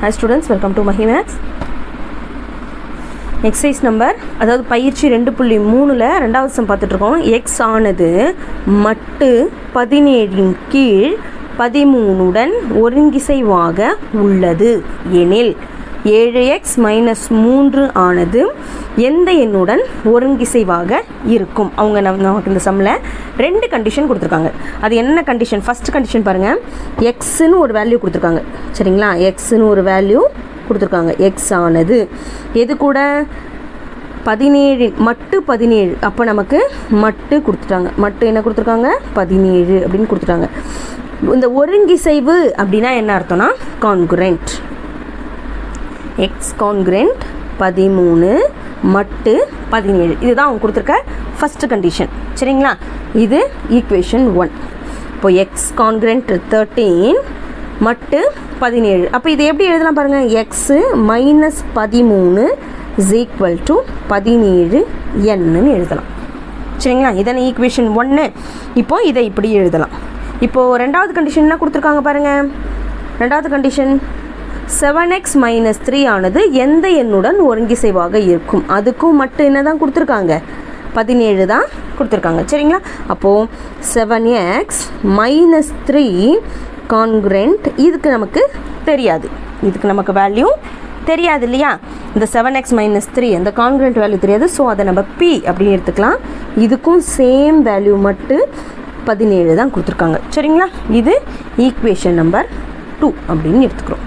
Hi students welcome to Mahi maths exercise number அதாவது பயிற்சி ரெண்டு புள்ளி மூணில் ரெண்டாவது சம் பார்த்துட்ருக்கோம் எக்ஸ் ஆனது மட்டு பதினேழின் கீழ் பதிமூணுடன் ஒருங்கிசைவாக உள்ளது. எனில் ஏழு எக்ஸ் மைனஸ் மூன்று ஆனது எந்த எண்ணுடன் ஒருங்கிசைவாக இருக்கும்? அவங்க நம் நமக்கு இந்த சம்மில் ரெண்டு கண்டிஷன் கொடுத்துருக்காங்க. அது என்ன கண்டிஷன் ஃபஸ்ட் கண்டிஷன் பாருங்கள் எக்ஸ்னு ஒரு வேல்யூ கொடுத்துருக்காங்க. சரிங்களா? எக்ஸ்னு ஒரு வேல்யூ கொடுத்துருக்காங்க. எக்ஸ் ஆனது. எது கூட? பதினேழு மட்டு பதினேழு. அப்போ நமக்கு மட்டு கொடுத்துட்டாங்க. மட்டு என்ன கொடுத்துருக்காங்க? பதினேழு அப்படின்னு கொடுத்துட்டாங்க. இந்த ஒருங்கிசைவு அப்படின்னா என்ன அர்த்தம்னா கான்குரண்ட் எக்ஸ் கான்குரண்ட் பதிமூணு மட்டு பதினேழு. இதுதான் அவங்க கொடுத்துருக்க ஃபஸ்ட்டு கண்டிஷன் சரிங்களா? இது ஈக்குவேஷன் ஒன் இப்போ எக்ஸ் கான்குரண்ட் தேர்ட்டீன் மட்டு பதினேழு. அப்போ இது எப்படி எழுதலாம் பாருங்கள் எக்ஸு மைனஸ் பதிமூணு இஸ் ஈக்குவல் டு பதினேழு என்னு எழுதலாம். சரிங்களா? இதான ஈக்குவேஷன் ஒன்று இப்போ இதை இப்படி எழுதலாம். இப்போது ரெண்டாவது கண்டிஷன் என்ன கொடுத்துருக்காங்க பாருங்கள் ரெண்டாவது condition seven x minus three ஆனது எந்த எண்ணுடன் ஒருங்கிசைவாக இருக்கும்? அதுக்கும் மட்டும் என்ன தான் கொடுத்துருக்காங்க? பதினேழு தான் கொடுத்துருக்காங்க. சரிங்களா? அப்போது seven x minus three congruent இதுக்கு நமக்கு தெரியாது. இதுக்கு நமக்கு வேல்யூ தெரியாது இல்லையா? இந்த செவன் எக்ஸ் மைனஸ் த்ரீ அந்த கான்குரண்ட் வேல்யூ தெரியாது. ஸோ அதை நம்ம பி அப்படின்னு எடுத்துக்கலாம். இதுக்கும் சேம் வேல்யூ மட்டும் பதினேழு தான் கொடுத்துருக்காங்க. சரிங்களா? இது ஈக்குவேஷன் நம்பர் டூ அப்படின்னு எடுத்துக்கிறோம்.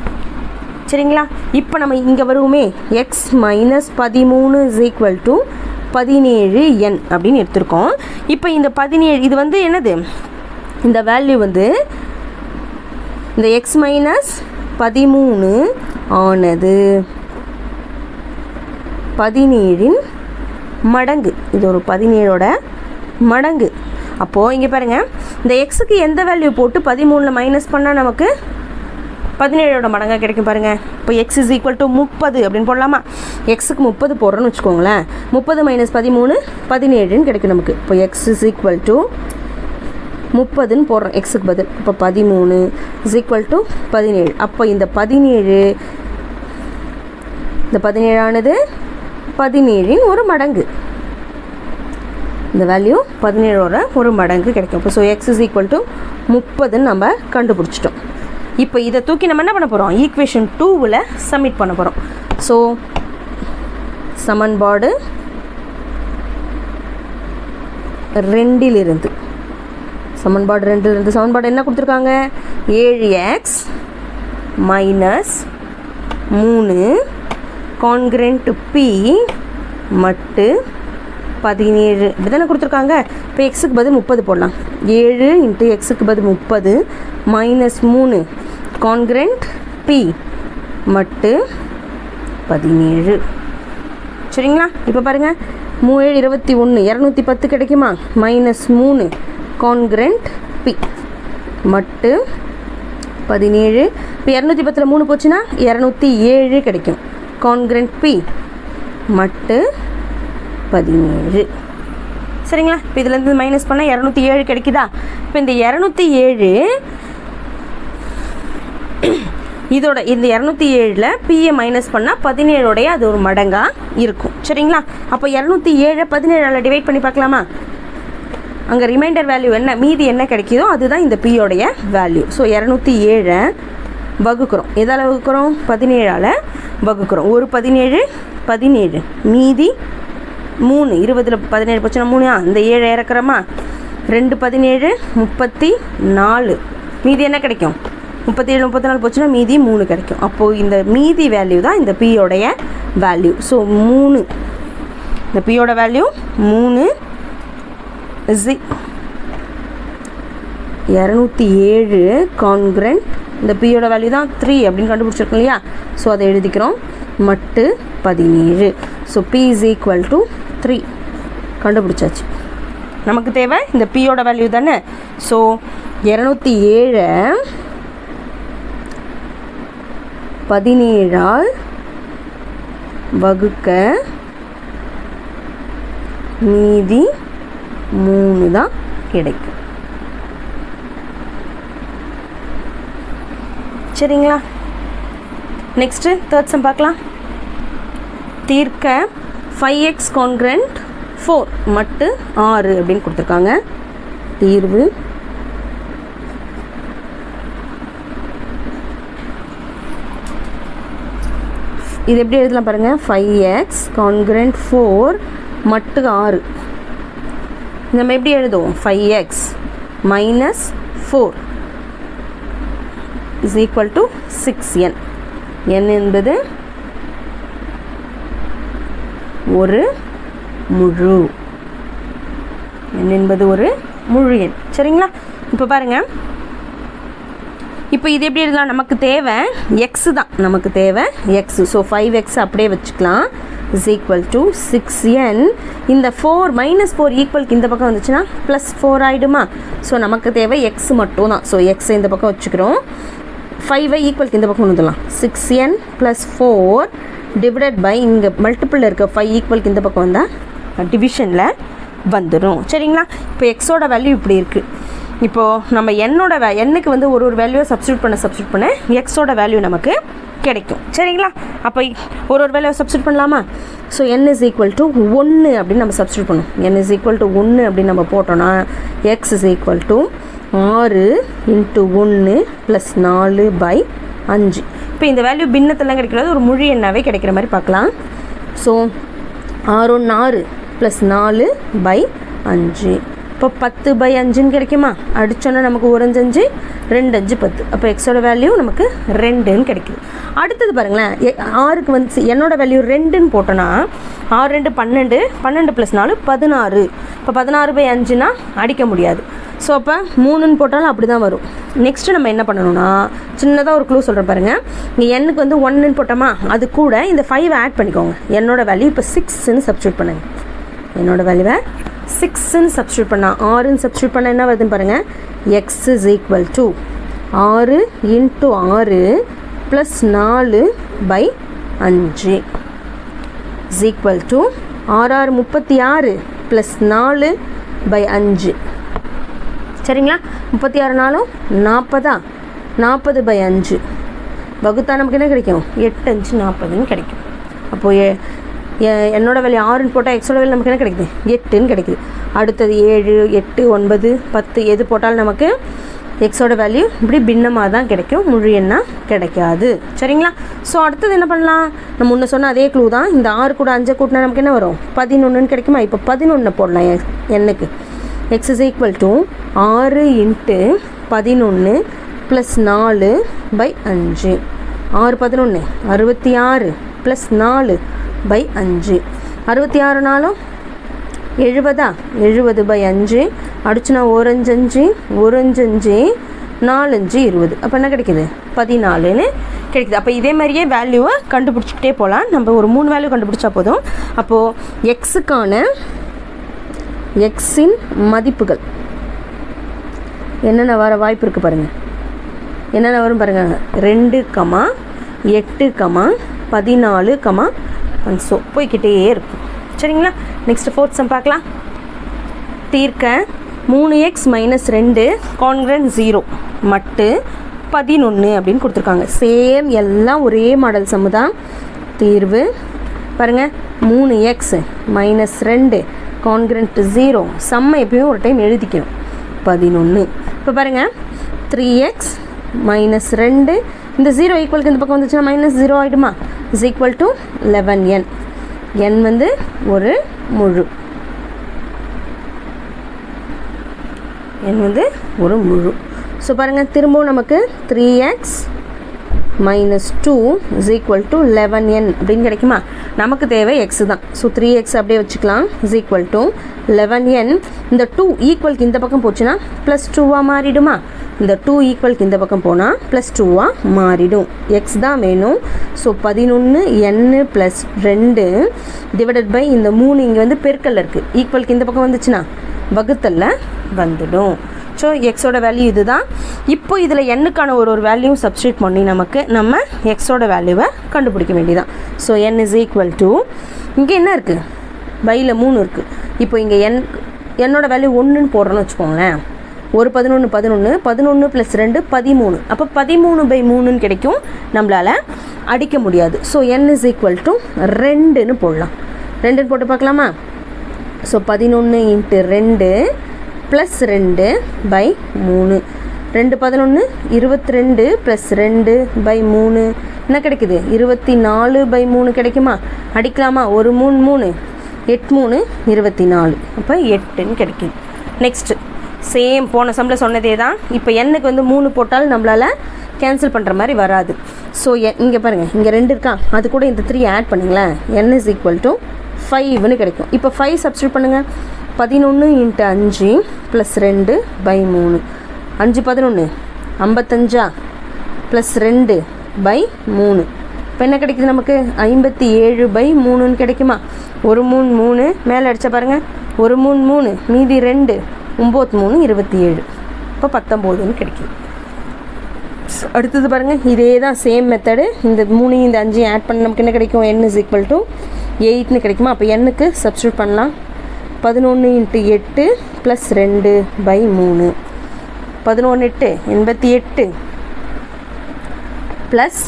சரிங்களா? இப்போ நம்ம இங்கே வருவோமே. எக்ஸ் மைனஸ் பதிமூணு இஸ் ஈக்குவல் டு பதினேழு என் அப்படின்னு எடுத்திருக்கோம். இப்போ இந்த பதினேழு இது வந்து என்னது? இந்த வேல்யூ வந்து இந்த எக்ஸ் மைனஸ் பதிமூணு ஆனது பதினேழின் மடங்கு. இது ஒரு பதினேழோட மடங்கு. அப்போது இங்கே பாருங்கள் இந்த எக்ஸுக்கு எந்த வேல்யூ போட்டு பதிமூணில் மைனஸ் பண்ணால் நமக்கு பதினேழோட மடங்காக கிடைக்கும் பாருங்கள் இப்போ எக்ஸ் இஸ் ஈக்குவல் டு முப்பது அப்படின்னு போடலாமா? எக்ஸுக்கு முப்பது போடுறோன்னு வச்சுக்கோங்களேன். முப்பது மைனஸ் பதிமூணு பதினேழுன்னு கிடைக்கும் நமக்கு. இப்போ எக்ஸ் இஸ் ஈக்குவல் டு முப்பதுன்னு போடுறோம். எக்ஸுக்கு பதில். இப்போ பதிமூணு இஸ் ஈக்குவல் டு பதினேழு. அப்போ இந்த பதினேழு இந்த பதினேழானது பதினேழின் ஒரு மடங்கு. இந்த வேல்யூ பதினேழோட ஒரு மடங்கு கிடைக்கும். இப்போ so x is equal to முப்பதுன்னு நம்ம கண்டுபிடிச்சிட்டோம். இப்போ இதை தூக்கி நம்ம என்ன பண்ண போகிறோம் ஈக்குவேஷன் டூவில் சப்மிட் பண்ண போகிறோம் ஸோ சமன்பாடு ரெண்டிலிருந்து. சமன்பாடு ரெண்டிலிருந்து சமன்பாடு என்ன கொடுத்துருக்காங்க? ஏழு எக்ஸ் மைனஸ் மூணு கான்கிரண்ட் பி மட்டு பதினேழு இப்படி தானே கொடுத்துருக்காங்க? இப்போ எக்ஸுக்கு பதில் முப்பது போடலாம். ஏழு இன்ட்டு எக்ஸுக்கு பதில் முப்பது மைனஸ் மூணு கான்கிரண்ட் பி மட்டு பதினேழு. சரிங்களா? இப்போ பாருங்கள் மூணு இருபத்தி ஒன்று இரநூத்தி பத்து கிடைக்குமா? மைனஸ் மூணு கான்கிரண்ட் பி மட்டு பதினேழு. இப்போ இரநூத்தி பத்தில் மூணு போச்சுன்னா இரநூத்தி ஏழு கிடைக்கும். கான்கிரண்ட் பி மட்டு பதினேழு. சரிங்களா? இப்போ இதுலேருந்து மைனஸ் பண்ணால் இரநூத்தி ஏழு கிடைக்குதா? இப்போ இந்த இரநூத்தி ஏழு இதோட இந்த இரநூத்தி ஏழில் பிஏ மைனஸ் பண்ணால் பதினேழோடைய அது ஒரு மடங்காக இருக்கும். சரிங்களா? அப்போ இரநூத்தி ஏழை பதினேழால் டிவைட் பண்ணி பார்க்கலாமா? அங்கே ரிமைண்டர் வேல்யூ என்ன மீதி என்ன கிடைக்குதோ அதுதான் இந்த பியோடைய வேல்யூ ஸோ இரநூத்தி ஏழை வகுக்கிறோம். எதால் வகுக்கிறோம்? பதினேழால் வகுக்கிறோம். ஒரு பதினேழு பதினேழு. மீதி மூணு இருபதில் பதினேழு போச்சுன்னா மூணு அந்த ஏழு இறக்குறோமா? ரெண்டு பதினேழு முப்பத்தி நாலு. மீதி என்ன கிடைக்கும்? முப்பத்தி ஏழு முப்பத்தி நாலு போச்சுன்னா மீதி மூணு கிடைக்கும். அப்போது இந்த மீதி வேல்யூ தான் இந்த பியோடைய வேல்யூ ஸோ மூணு. இந்த பியோட வேல்யூ மூணு. ஜி இரநூத்தி ஏழு கான்கிரண்ட் இந்த பியோட வேல்யூ தான் த்ரீ அப்படின்னு கண்டுபிடிச்சிருக்கோம் இல்லையா? ஸோ அதை எழுதிக்கிறோம். மட்டு பதினேழு. So p is equal to three கண்டுபிடிச்சாச்சு. நமக்கு தேவை இந்த பியோட வேல்யூ தானே? ஸோ இரநூத்தி ஏழை பதினேழால் வகுக்க மீதி மூணு தான் கிடைக்கும். சரிங்களா? நெக்ஸ்ட்டு தேர்ட் சம் பார்க்கலாம். தீர்க்க ஃபைவ் எக்ஸ் கான்கிரண்ட் ஃபோர் மட்டு ஆறு அப்படின்னு கொடுத்துருக்காங்க. தீர்வு. இது எப்படி எழுதலாம் பாருங்கள் ஃபைவ் எக்ஸ் கான்கிரண்ட் ஃபோர் மட்டு ஆறு. நம்ம எப்படி எழுதுவோம்? Five x minus four is equal to six n n என்பது ஒரு முழு. என் என்பது ஒரு முழு எண். சரிங்களா? இப்போ பாருங்கள் இப்போ இது எப்படி எழுதலாம்? நமக்கு தேவை எக்ஸு தான். நமக்கு தேவை எக்ஸு ஸோ ஃபைவ் எக்ஸ் அப்படியே வச்சுக்கலாம். Is equal to six n இந்த ஃபோர் மைனஸ் ஃபோர் ஈக்குவலுக்கு இந்த பக்கம் வந்துச்சுன்னா ப்ளஸ் ஃபோர் ஆகிடுமா ஸோ நமக்கு தேவை எக்ஸ் மட்டும் தான் ஸோ எக்ஸை இந்த பக்கம் வச்சுக்கிறோம். ஃபைவை ஈக்குவலுக்கு இந்த பக்கம் வந்துடலாம். Six n plus four divided by இங்கே மல்டிப்பிள் இருக்க ஃபைவ் ஈக்குவலுக்கு இந்த பக்கம் வந்தால் டிவிஷனில் வந்துடும் சரிங்களா? இப்போ எக்ஸோட வேல்யூ இப்படி இருக்குது இப்போது நம்ம என்னோட வே எண்ணுக்கு வந்து ஒரு ஒரு வேல்யூவை சப்ஸ்டியூட் பண்ண சப்ஸ்டியூட் பண்ண எக்ஸோட வேல்யூ நமக்கு கிடைக்கும். சரிங்களா? அப்போ ஒரு ஒரு வேலையை சப்ஸ்டியூட் பண்ணலாமா? So n is equal to ஒன்று அப்படின்னு நம்ம சப்ஸ்டியூட் பண்ணும் என் இஸ் ஈக்குவல் டு ஒன்று அப்படின்னு நம்ம போட்டோன்னா எக்ஸ் இஸ் ஈக்குவல் டு ஆறு இன்ட்டு ஒன்று ப்ளஸ் நாலு பை அஞ்சு. இப்போ இந்த வேல்யூ பின்னத்தெல்லாம் கிடைக்கிறது ஒரு முழு எண்ணாகவே கிடைக்கிற மாதிரி பார்க்கலாம். ஸோ ஆறு ஒன்று ஆறு ப்ளஸ் நாலு பை அஞ்சு. இப்போ பத்து பை அஞ்சுன்னு கிடைக்குமா? அடித்தோன்னா நமக்கு ஒரு அஞ்சு அஞ்சு ரெண்டு அஞ்சு பத்து. அப்போ எக்ஸோட வேல்யூ நமக்கு ரெண்டுன்னு கிடைக்குது. அடுத்தது பாருங்களேன். எ- ஆறுக்கு வந்து என்னோட வேல்யூ ரெண்டுன்னு போட்டோன்னா ஆறு ரெண்டு பன்னெண்டு பன்னெண்டு ப்ளஸ் நாலு பதினாறு. இப்போ பதினாறு பை அஞ்சுனா அடிக்க முடியாது. ஸோ அப்போ மூணுன்னு போட்டாலும் அப்படி தான் வரும். நெக்ஸ்ட்டு நம்ம என்ன பண்ணணும்னா சின்னதாக ஒரு க்ளூ சொல்கிறேன் பாருங்கள் நீ எண்ணுக்கு வந்து ஒன்றுன்னு போட்டோமா அது கூட இந்த ஃபைவ் ஆட் பண்ணிக்கோங்க. என்னோடய வேல்யூ இப்போ சிக்ஸ்ன்னு சப்ஸ்டியூட் பண்ணுங்கள் என்னோடய வேல்யூவை சிக்ஸ்ன்னு சப்ஸ்டியூட் பண்ணால் ஆறுன்னு சப்ஸ்டியூட் பண்ணால் என்ன வருதுன்னு பாருங்கள் எக்ஸ் இஸ் ஈக்குவல் டு ஆறு இன்ட்டு ஆறு ப்ளஸ் நாலு பை அஞ்சு இஸ் ஈக்குவல் டு ஆறு ஆறு முப்பத்தி ஆறு ப்ளஸ் நாலு பை அஞ்சு. சரிங்களா? முப்பத்தி ஆறு நாளும் நாற்பதா நாற்பது பை அஞ்சு. வகுத்தா நமக்கு என்ன கிடைக்கும்? எட்டு அஞ்சு நாற்பதுன்னு கிடைக்கும். அப்போது என்னோட வேலையை ஆறுன்னு போட்டால் எக்ஸோட வேலை நமக்கு என்ன கிடைக்குது? எட்டுன்னு கிடைக்குது. அடுத்தது ஏழு எட்டு ஒன்பது பத்து எது போட்டாலும் நமக்கு எக்ஸோட வேல்யூ இப்படி பின்னமாக தான் கிடைக்கும். முழு எண்ணாக கிடைக்காது. சரிங்களா? ஸோ அடுத்தது என்ன பண்ணலாம்? நம்ம முன்ன சொன்ன அதே க்ளூ தான். இந்த ஆறு கூட அஞ்சு கூட்டினா நமக்கு என்ன வரும்? பதினொன்றுன்னு கிடைக்குமா? இப்போ பதினொன்று போடலாம் எண்ணுக்கு. எக்ஸ் இஸ் ஈக்குவல் டு ஆறு இன்ட்டு பதினொன்று ப்ளஸ் நாலு பை அஞ்சு. ஆறு பதினொன்று அறுபத்தி ஆறு ப்ளஸ் நாலு பை அஞ்சு. அறுபத்தி ஆறு நாளும் எழுபதா? எழுபது பை அஞ்சு. அடிச்சுனா ஓரஞ்சஞ்சு அஞ்சு அஞ்சு நாலஞ்சு இருபது. அப்போ என்ன கிடைக்குது? பதினாலுன்னு கிடைக்குது. அப்போ இதே மாதிரியே வேல்யூவை கண்டுபிடிச்சிக்கிட்டே போகலாம் நம்ம ஒரு மூணு வேல்யூ கண்டுபிடிச்சா போதும். அப்போது எக்ஸுக்கான எக்ஸின் மதிப்புகள். என்னென்ன வர வாய்ப்பு இருக்குது பாருங்கள் என்னென்ன வரும் பாருங்கள் ரெண்டு கமா எட்டு கமா பதினாலு கமா ஸோ போய்க்கிட்டே இருக்கும். சரிங்களா? நெக்ஸ்ட் ஃபோர்த் சம் பார்க்கலாம். தீர்க்க மூணு எக்ஸ் மைனஸ் ரெண்டு கான்கிரன் ஜீரோ மட்டு பதினொன்று அப்படின்னு கொடுத்துருக்காங்க. சேம் எல்லாம் ஒரே மாடல் சம்மு தான். தீர்வு. பாருங்கள் மூணு எக்ஸ் மைனஸ் ரெண்டு கான்கிரண்ட் ஜீரோ செம்ம எப்பயும் ஒரு டைம் எழுதிக்கணும். பதினொன்று இப்போ பாருங்கள் த்ரீ எக்ஸ் மைனஸ் ரெண்டு. இந்த ஜீரோ ஈக்குவலுக்கு இந்த பக்கம் வந்துச்சுன்னா minus zero ஆகிடுமா is equal to eleven n n வந்து ஒரு முழு. என் வந்து ஒரு முழு. ஸோ பாருங்கள் திரும்பவும் நமக்கு three x minus two is equal to eleven n அப்படின்னு கிடைக்குமா? நமக்கு தேவை எக்ஸ் தான். ஸோ த்ரீ எக்ஸ் அப்படியே வச்சுக்கலாம். Is equal to eleven n இந்த டூ ஈக்குவலுக்கு இந்த பக்கம் போச்சுன்னா ப்ளஸ் டூவாக மாறிடுமா? இந்த டூ ஈக்குவலுக்கு இந்த பக்கம் போனால் ப்ளஸ் டூவாக மாறிடும். எக்ஸ் தான் வேணும். ஸோ பதினொன்று என்னு ப்ளஸ் ரெண்டு டிவைடட் பை இந்த மூணு இங்கே வந்து பெருக்கல்ல இருக்குது ஈக்குவலுக்கு இந்த பக்கம் வந்துச்சுன்னா வகுத்தல்ல வந்துடும். ஸோ எக்ஸோட வேல்யூ இது தான் இப்போ இதில் எண்ணுக்கான ஒரு ஒரு வேல்யூ சப்ஸ்டியூட் பண்ணி நமக்கு நம்ம எக்ஸோட வேல்யூவை கண்டுபிடிக்க வேண்டியதான் so n is equal to இங்கே என்ன இருக்குது பையில் மூணு இருக்குது இப்போ இங்கே என் என்னோட வேல்யூ ஒன்றுன்னு போடுறோன்னு வச்சுக்கோங்களேன். ஒரு பதினொன்று பதினொன்று பதினொன்று ப்ளஸ் ரெண்டு பதிமூணு. அப்போ பதிமூணு பை மூணுன்னு கிடைக்கும். நம்மளால் அடிக்க முடியாது. So n is equal to ரெண்டுன்னு போடலாம். ரெண்டுன்னு போட்டு பார்க்கலாமா? ஸோ பதினொன்று இன்ட்டு ரெண்டு ப்ளஸ் ரெண்டு பை மூணு. ரெண்டு பதினொன்று இருபத்தி ரெண்டு ப்ளஸ் ரெண்டு பை மூணு. என்ன கிடைக்குது? இருபத்தி நாலு பை மூணு கிடைக்குமா? அடிக்கலாமா? ஒரு மூணு மூணு. எட்டு மூணு இருபத்தி நாலு அப்போ எட்டுன்னு கிடைக்குது நெக்ஸ்ட்டு சேம் போன சம்மில் சொன்னதே தான் இப்போ எண்ணுக்கு வந்து மூணு போட்டால் நம்மளால் கேன்சல் பண்ணுற மாதிரி வராது. ஸோ இங்கே பாருங்கள் இங்கே ரெண்டு இருக்கா? அது கூட இந்த த்ரீ ஆட் பண்ணுங்களேன். என் இஸ் ஈக்குவல் டு ஃபைவ்னு கிடைக்கும். இப்போ ஃபைவ் சப்ஸ்டியூட் பண்ணுங்கள் பதினொன்று இன்ட்டு அஞ்சு ப்ளஸ் ரெண்டு பை மூணு. அஞ்சு பதினொன்று ஐம்பத்தஞ்சா ப்ளஸ் ரெண்டு பை மூணு. இப்போ என்ன கிடைக்குது நமக்கு? ஐம்பத்தி ஏழு பை மூணுன்னு கிடைக்குமா? ஒரு மூணு மூணு மேலே அடிச்சா பாருங்கள் ஒரு மூணு மூணு மீதி ரெண்டு. ஒம்பது மூணு இருபத்தி ஏழு. இப்போ பத்தொம்போதுன்னு கிடைக்குது. அடுத்தது பாருங்கள் இதே தான் சேம் மெத்தடு இந்த மூணு இந்த அஞ்சு ஆட் பண்ண நமக்கு என்ன கிடைக்கும்? என் இஸ் ஈக்குவல் டு எயிட்னு கிடைக்குமா? அப்போ எண்ணுக்கு சப்ஸ்டியூட் பண்ணலாம். பதினொன்று இன்ட்டு எட்டு ப்ளஸ் ரெண்டு பை மூணு. பதினொன்று எட்டு எண்பத்தி எட்டு ப்ளஸ்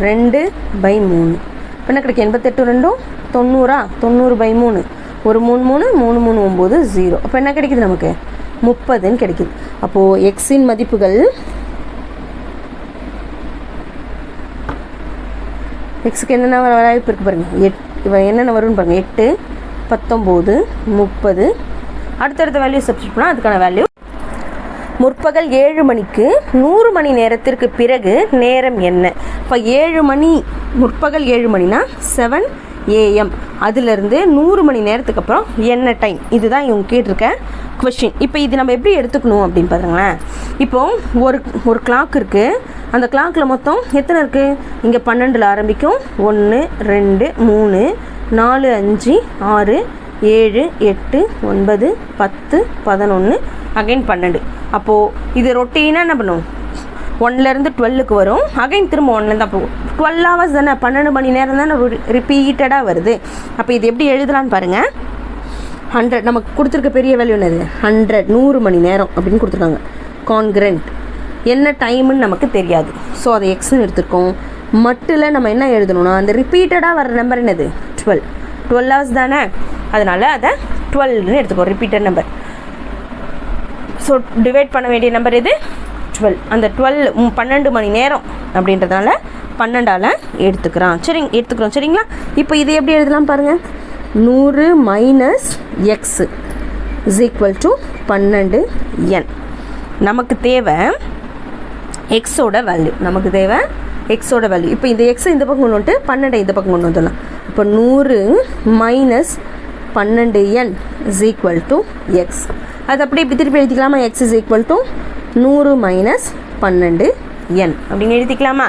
ரெண்டு பை மூணு. இப்போ என்ன கிடைக்கும்? எண்பத்தெட்டு ரெண்டும் தொண்ணூறா? தொண்ணூறு பை மூணு. ஒரு மூணு மூணு மூணு மூணு ஒம்பது ஜீரோ அப்போ என்ன கிடைக்குது நமக்கு? முப்பதுன்னு கிடைக்குது. அப்போது எக்ஸின் மதிப்புகள் எக்ஸுக்கு என்னென்ன வர வாய்ப்பு இருக்குது பாருங்கள் எட் இவன் என்னென்ன வரும்னு பாருங்கள் எட்டு பத்தொம்போது முப்பது. அடுத்தடுத்த வேல்யூ சப்ஸ்டியூட் பண்ணால் அதுக்கான வேல்யூ முற்பகல் ஏழு மணிக்கு நூறு மணி நேரத்திற்கு பிறகு நேரம் என்ன? இப்போ ஏழு மணி முற்பகல் ஏழு மணினா செவன் ஏஎம் அதுலேருந்து நூறு மணி நேரத்துக்கு அப்புறம் என்ன டைம் இதுதான் இவங்க கேட்டிருக்க கொஷின் இப்போ இது நம்ம எப்படி எடுத்துக்கணும் அப்படின்னு பார்த்துங்களேன் இப்போ ஒரு ஒரு கிளாக் இருக்குது அந்த கிளாக்கில் மொத்தம் எத்தனை இருக்குது இங்கே பன்னெண்டில் ஆரம்பிக்கும். ஒன்று ரெண்டு மூணு நாலு அஞ்சு ஆறு ஏழு எட்டு ஒன்பது பத்து பதினொன்று அகைன் பன்னெண்டு. அப்போது இது ரொட்டீனாக என்ன பண்ணும்? ஒன்லேருந்து டுவெல்லுக்கு வரும். அகைன் திரும்ப ஒன்லேருந்து அப்போ டுவெல் ஹவர்ஸ் தானே பன்னெண்டு மணி நேரம் தானே ரிப்பீட்டடாக வருது. அப்போ இது எப்படி எழுதலான்னு பாருங்கள் ஹண்ட்ரட் நமக்கு கொடுத்துருக்க பெரிய வேல்யூ என்னது? ஹண்ட்ரட் நூறு மணி நேரம் அப்படின்னு கொடுத்துருக்காங்க. கான்கிரண்ட் என்ன டைமுன்னு நமக்கு தெரியாது. ஸோ அதை எக்ஸ்னு எடுத்துருக்கோம். மட்டில் நம்ம என்ன எழுதணும்னா அந்த ரிப்பீட்டடாக வர நம்பர் என்னது? டுவெல் டுவெல் ஹவர்ஸ் தானே. அதனால் அதை டுவெல்னு எடுத்துக்கோ ரிப்பீட்டட் நம்பர் ஸோ டிவைட் பண்ண வேண்டிய நம்பர் எது? டுவெல் அந்த டுவெல் பன்னெண்டு மணி நேரம் அப்படின்றதுனால பன்னெண்டால் எடுத்துக்கிறான் சரிங்க எடுத்துக்கிறோம். சரிங்களா? இப்போ இது எப்படி எழுதலாம் பாருங்கள் நூறு minus x is equal to பன்னெண்டு என் நமக்கு தேவை எக்ஸோட வேல்யூ நமக்கு தேவை எக்ஸோட வேல்யூ இப்போ இந்த எக்ஸ் இந்த பக்கம் கொண்டு வந்துட்டு பன்னெண்டை இந்த பக்கம் கொண்டு வந்துடலாம். இப்போ நூறு மைனஸ் பன்னெண்டு n is equal to x அது அப்படியே இப்படி திருப்பி எழுதிக்கலாமா? எக்ஸ் இஸ் ஈக்குவல் டு நூறு மைனஸ் பன்னெண்டு என் அப்படின்னு எழுதிக்கலாமா?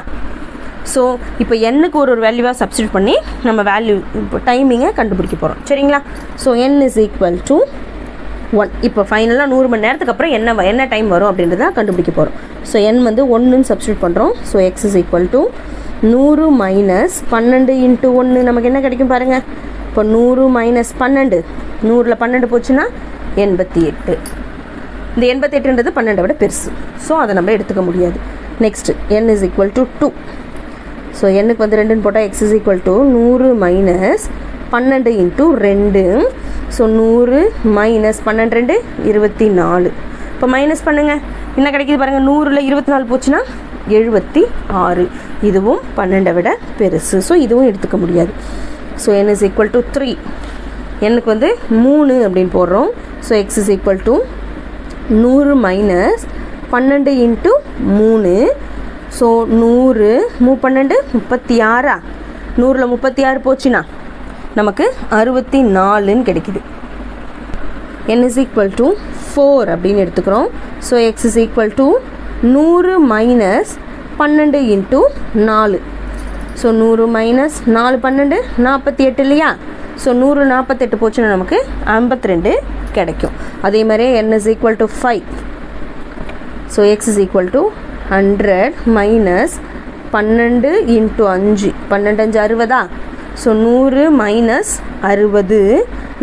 ஸோ இப்போ எண்ணுக்கு ஒரு ஒரு வேல்யூவாக சப்ஸ்டியூட் பண்ணி நம்ம வேல்யூ இப்போ டைமிங்கை கண்டுபிடிக்க போகிறோம் சரிங்களா? So n is equal to one இப்போ ஃபைனலாக நூறு மணி நேரத்துக்கு அப்புறம் என்ன வ- என்ன டைம் வரும் அப்படின்றத கண்டுபிடிக்க போகிறோம் ஸோ என் வந்து ஒன்றுன்னு சப்ஸ்டியூட் பண்ணுறோம் so x is equal to நூறு மைனஸ் பன்னெண்டு இன்ட்டு ஒன்று நமக்கு என்ன கிடைக்கும் பாருங்கள் இப்போ நூறு மைனஸ் பன்னெண்டு. நூறில் பன்னெண்டு போச்சுன்னா எண்பத்தி எட்டு. இந்த எண்பத்தெட்டுன்றது பன்னெண்டை விட பெருசு. ஸோ அதை நம்ம எடுத்துக்க முடியாது. Next n is equal to two so எண்ணுக்கு வந்து ரெண்டுன்னு போட்டால் எக்ஸ் இஸ் ஈக்குவல் டு நூறு மைனஸ் பன்னெண்டு இன்ட்டு ரெண்டு. ஸோ நூறு மைனஸ் பன்னெண்டு ரெண்டு இருபத்தி நாலு இப்போ மைனஸ் பண்ணுங்கள் என்ன கிடைக்குது பாருங்கள் நூறில் இருபத்தி நாலு போச்சுன்னா எழுபத்தி ஆறு இதுவும் பன்னெண்டை விட பெருசு. ஸோ இதுவும் எடுத்துக்க முடியாது. So n is equal to three எனக்கு வந்து மூணு அப்படின்னு போடுறோம். So x is equal to நூறு மைனஸ் பன்னெண்டு இன்ட்டு மூணு. ஸோ நூறு மூ பன்னெண்டு முப்பத்தி ஆறா நூறில் முப்பத்தி ஆறு போச்சுன்னா நமக்கு அறுபத்தி நாலுன்னு கிடைக்குது. N is equal to four அப்படின்னு எடுத்துக்கிறோம். So x is equal to நூறு மைனஸ் பன்னெண்டு இன்ட்டு நாலு. ஸோ நூறு மைனஸ் நாலு பன்னெண்டு நாற்பத்தி எட்டு இல்லையா? ஸோ நூறு நாற்பத்தெட்டு போச்சுன்னா நமக்கு ஐம்பத்தி ரெண்டு கிடைக்கும். அதே மாதிரி n is equal to five so x is equal to hundred minus பன்னெண்டு இன்ட்டு அஞ்சு. பன்னெண்டு அஞ்சு அறுபதா? ஸோ நூறு மைனஸ் அறுபது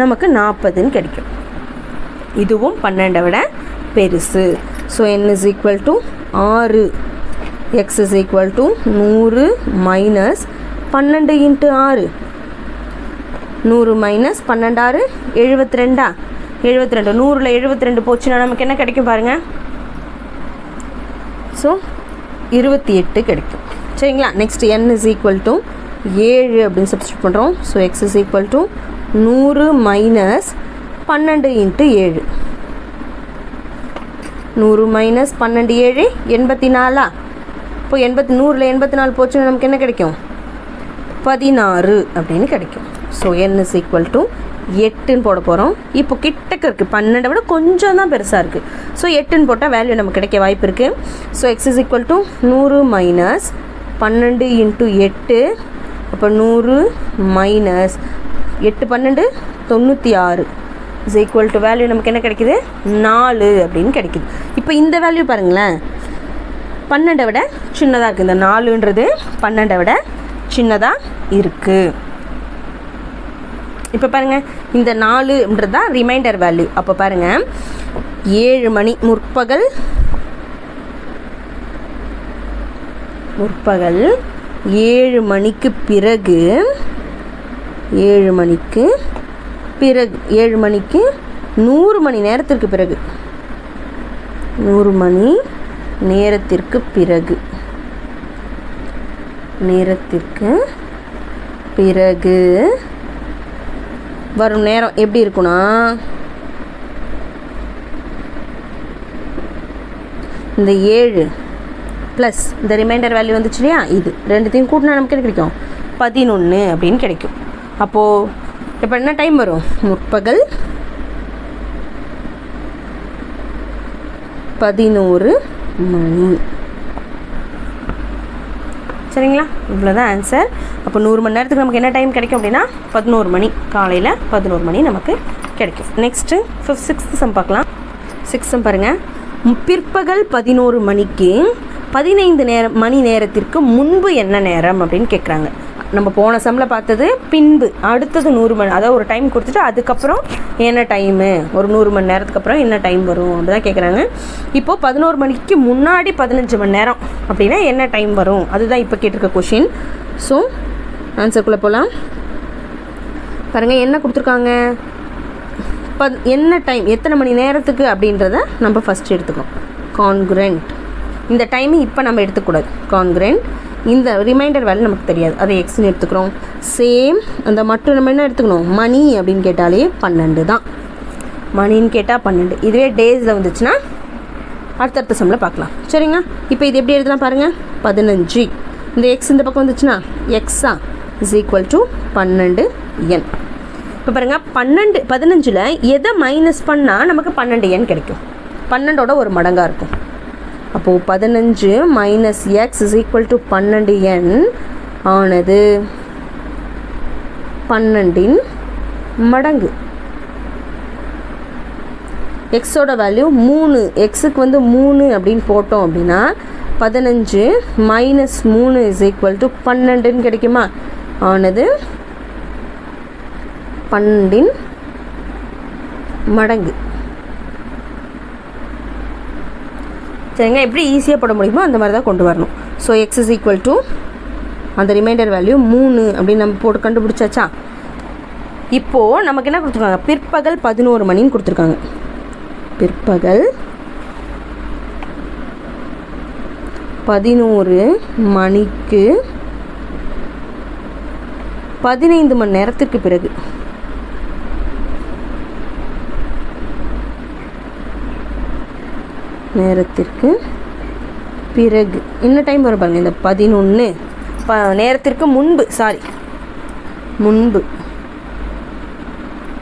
நமக்கு நாற்பதுன்னு கிடைக்கும். இதுவும் பன்னெண்டை விட பெருசு. So n is equal to ஆறு. எக்ஸ் இஸ் ஈக்குவல் டு நூறு மைனஸ் பன்னெண்டு இன்ட்டு ஆறு. நூறு மைனஸ் பன்னெண்டாறு எழுபத்தி ரெண்டா எழுபத்தி ரெண்டு நூறில் எழுபத்தி ரெண்டு போச்சுன்னா நமக்கு என்ன கிடைக்கும் பாருங்கள் ஸோ இருபத்தி எட்டு கிடைக்கும். சரிங்களா? Next n is equal to ஏழு அப்படின்னு சப்ஸ்டியூட் பண்ணுறோம் so x is equal to நூறு மைனஸ் பன்னெண்டு இன்ட்டு ஏழு. நூறு மைனஸ் பன்னெண்டு ஏழு எண்பத்தி நாலா இப்போ எண்பத்தி நூறில் எண்பத்தி நாலு போச்சுன்னா நமக்கு என்ன கிடைக்கும்? பதினாறு அப்படின்னு கிடைக்கும். So n is equal to எட்டுன்னு போட போகிறோம் இப்போ கிட்டக்க இருக்குது பன்னெண்டை விட கொஞ்சம் தான் பெருசாக இருக்குது ஸோ எட்டுன்னு போட்டால் வேல்யூ நமக்கு கிடைக்க வாய்ப்பு இருக்குது so x is equal to நூறு மைனஸ் பன்னெண்டு இன்ட்டு எட்டு. அப்போ நூறு மைனஸ் எட்டு பன்னெண்டு தொண்ணூற்றி ஆறு இஸ் ஈக்குவல் டு வேல்யூ நமக்கு என்ன கிடைக்கிது? நாலு அப்படின்னு கிடைக்குது. இப்போ இந்த வேல்யூ பாருங்களேன். பன்னெண்டை விட சின்னதாக இருக்குது இந்த நாலுன்றது பன்னெண்டை விட சின்னதாக இருக்குது இப்போ பாருங்கள் இந்த நாலுன்றது தான் ரிமைண்டர் வேல்யூ அப்போ பாருங்கள் ஏழு மணி முற்பகல் முற்பகல் ஏழு மணிக்கு பிறகு ஏழு மணிக்கு பிறகு ஏழு மணிக்கு நூறு மணி நேரத்திற்கு பிறகு. நூறு மணி நேரத்திற்கு பிறகு. நேரத்திற்கு பிறகு. வரும் நேரம் எப்படி இருக்குன்னா இந்த ஏழு ப்ளஸ் இந்த ரிமைண்டர் வேல்யூ வந்துச்சு இல்லையா? இது. ரெண்டுத்தையும் கூட்டினா நமக்கு என்ன கிடைக்கும்? பதினொன்று அப்படின்னு கிடைக்கும். அப்போது இப்போ என்ன டைம் வரும்? முற்பகல் பதினோரு மணி. சரிங்களா? இவ்வளோதான் ஆன்சர் அப்போ நூறு மணி நேரத்துக்கு நமக்கு என்ன டைம் கிடைக்கும் அப்படின்னா பதினோரு மணி. காலையில் பதினோரு மணி நமக்கு கிடைக்கும். நெக்ஸ்ட்டு ஃபிஃப்த் சிக்ஸ்த் சம் பார்க்கலாம். சிக்ஸ் சம் பாருங்கள் பிற்பகல் பதினோரு மணிக்கு பதினைந்து நேரம் மணி நேரத்திற்கு முன்பு என்ன நேரம் அப்படின்னு கேட்குறாங்க நம்ம போன செம்மில் பார்த்தது பின்பு அடுத்தது நூறு மணி அதாவது ஒரு டைம் கொடுத்துட்டு அதுக்கப்புறம் என்ன டைமு ஒரு நூறு மணி நேரத்துக்கு அப்புறம் என்ன டைம் வரும்? அப்படிதான் கேட்குறாங்க இப்போது பதினோரு மணிக்கு முன்னாடி பதினஞ்சு மணி நேரம் அப்படின்னா என்ன டைம் வரும்? அதுதான் இப்போ கேட்டிருக்க கொஷின் ஸோ ஆன்சருக்குள்ளே போகலாம் பாருங்கள் என்ன கொடுத்துருக்காங்க? பத் என்ன டைம் எத்தனை மணி நேரத்துக்கு அப்படின்றத நம்ம ஃபஸ்ட்டு எடுத்துக்கோம் கான்குரண்ட் இந்த டைமு இப்போ நம்ம எடுத்துக்கூடாது கான்குரண்ட் இந்த ரிமைண்டர் வேல்யூ நமக்கு தெரியாது. அதை எக்ஸ்னு எடுத்துக்கிறோம். சேம் அந்த மட்டும் நம்ம என்ன எடுத்துக்கணும்? மணி அப்படின்னு கேட்டாலே பன்னெண்டு தான். மணின்னு கேட்டால் பன்னெண்டு. இதுவே டேஸில் வந்துச்சுன்னா அடுத்தடுத்த சம்மில் பார்க்கலாம். சரிங்க? இப்போ இது எப்படி எழுதலாம் பாருங்கள் பதினஞ்சு. இந்த எக்ஸ் இந்த பக்கம் வந்துச்சுன்னா எக்ஸா இஸ் ஈக்குவல் டு பன்னெண்டு என் இப்போ பாருங்கள் பன்னெண்டு பதினஞ்சில் எதை மைனஸ் பண்ணால் நமக்கு பன்னெண்டு எண் கிடைக்கும். பன்னெண்டோட ஒரு மடங்காக இருக்கும். அப்போது பதினஞ்சு minus x is equal to பன்னெண்டு என் ஆனது பன்னெண்டின் மடங்கு. எக்ஸோட வேல்யூ மூணு எக்ஸுக்கு வந்து மூணு அப்படின்னு போட்டோம் அப்படின்னா பதினஞ்சு மைனஸ் மூணு இஸ் ஈக்குவல் டு பன்னெண்டுன்னு கிடைக்குமா? ஆனது பன்னெண்டின் மடங்கு. சரிங்க எப்படி ஈஸியாக போட முடியுமோ அந்த மாதிரி தான் கொண்டு வரணும். So x is equal to அந்த ரிமைண்டர் வேல்யூ மூணு அப்படின்னு நம்ம போட்டு கண்டுபிடிச்சாச்சா? இப்போது நமக்கு என்ன கொடுத்துருக்காங்க? பிற்பகல் பதினோரு மணின்னு கொடுத்துருக்காங்க. பிற்பகல் பதினோரு மணிக்கு பதினைந்து மணி நேரத்திற்கு பிறகு. நேரத்திற்கு பிறகு என்ன டைம் வரும் பாருங்க இந்த பதினொன்று ப நேரத்திற்கு முன்பு சாரி முன்பு.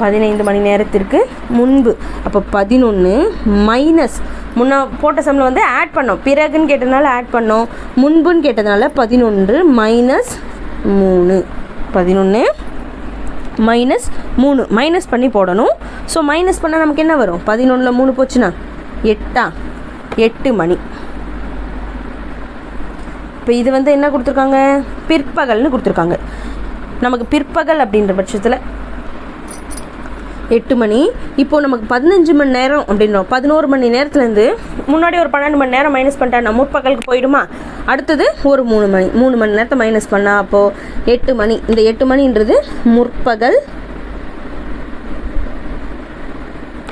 பதினைந்து மணி நேரத்திற்கு முன்பு. அப்போ பதினொன்று மைனஸ் முன்ன போட்ட சம்மில் வந்து ஆட் பண்ணோம். பிறகுன்னு கேட்டதுனால ஆட் பண்ணோம். முன்புன்னு கேட்டதுனால பதினொன்று மைனஸ் மூணு. பதினொன்று மைனஸ் மூணு. மைனஸ் பண்ணி போடணும். ஸோ மைனஸ் பண்ணால் நமக்கு என்ன வரும்? பதினொன்றில் மூணு போச்சுன்னா எட்டா? எட்டு மணி. இப்போ இது வந்து என்ன கொடுத்துருக்காங்க? பிற்பகல்னு கொடுத்துருக்காங்க. நமக்கு பிற்பகல் அப்படின்ற பட்சத்தில் எட்டு மணி. இப்போது நமக்கு பதினஞ்சு மணி நேரம் அப்படின்றோம். பதினோரு மணி நேரத்துலேருந்து முன்னாடி ஒரு பன்னெண்டு மணி நேரம் மைனஸ் பண்ணிட்டா முற்பகலுக்கு போயிடுமா? அடுத்தது ஒரு மூணு மணி. மூணு மணி நேரத்தை மைனஸ் பண்ணால் அப்போது எட்டு மணி. இந்த எட்டு மணின்றது முற்பகல்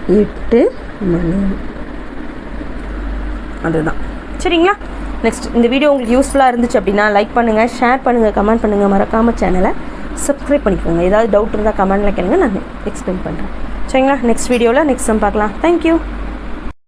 எட்டு மணி. அதுதான். சரிங்களா? நெக்ஸ்ட் இந்த வீடியோ உங்களுக்கு யூஸ்ஃபுல்லாக இருந்துச்சு அப்படின்னா லைக் பண்ணுங்கள் ஷேர் பண்ணுங்கள் கமெண்ட் பண்ணுங்கள் மறக்காமல் சேனலை சப்ஸ்கிரைப் பண்ணிக்கோங்க. ஏதாவது டவுட் இருந்தால் கமெண்ட்டில் கேளுங்க நான் எக்ஸ்பிளைன் பண்ணுறேன் சரிங்களா? நெக்ஸ்ட் வீடியோவில் நெக்ஸ்ட் டைம் பார்க்கலாம். தேங்க்யூ